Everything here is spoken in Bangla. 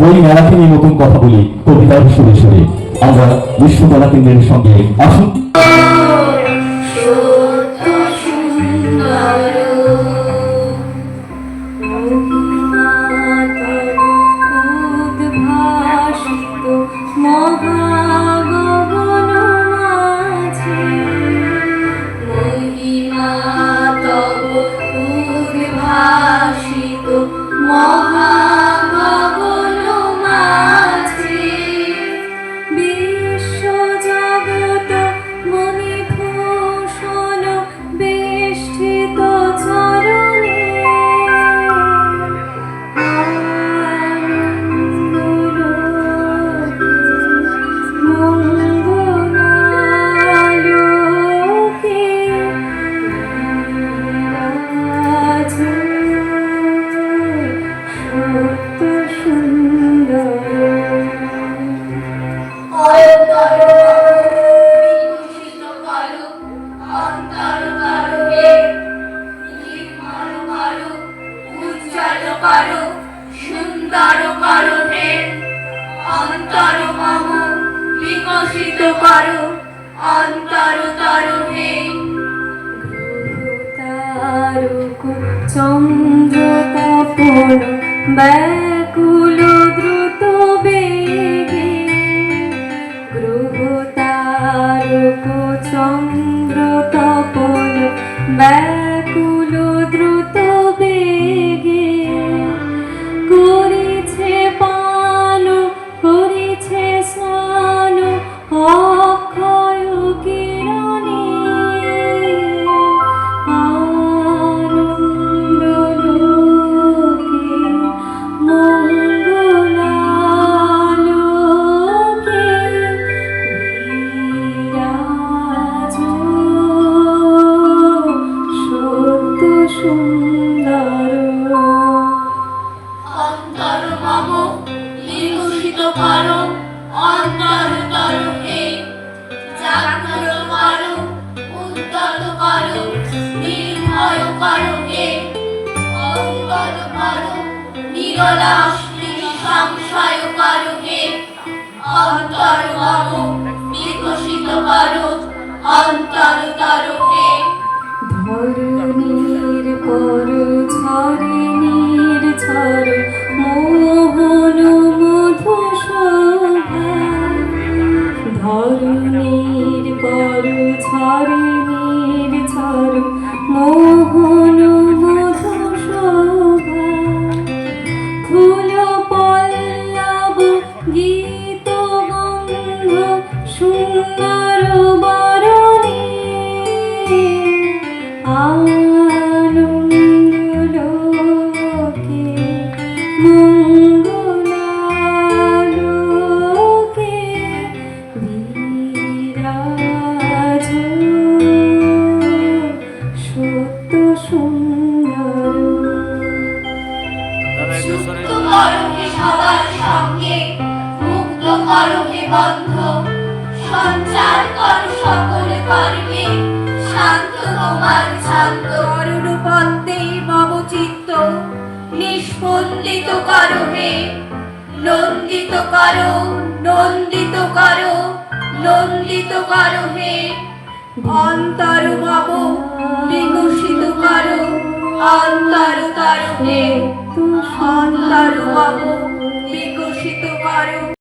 বই মেলাকে নিয়ে নতুন কথা বলি কবিতার সুরে সুরে আমরা বিশ্বকলা কেন্দ্রের সঙ্গে আসুন। করো অন্তর তর চন্দ্র তপন ব্যাকুল ব্যাকুল করো, অন্তর তর হে। জাগ্রত করো উদ্যত করো নির্ভয় করো হে। অন্তর করো, নিরলাস সংশয় করো হে। অন্তর মম বিকশিত করো, অন্তর তর হে। move. সত্য সুন্দর যুক্ত করো সবার সঙ্গে মুক্ত করো বন্ধ। সঞ্চার করো সকল কর্মে। শান্ত তোমার শান্ত অরুণ পদ্মে মম চিত্ত। নিষ্পন্দিত করো হে। নন্দিত করো নন্দিত করো নন্দিত করো হে। অন্তর মম বিকশিত করো। অন্তর তর হে অন্তর মম বিকশিত করো।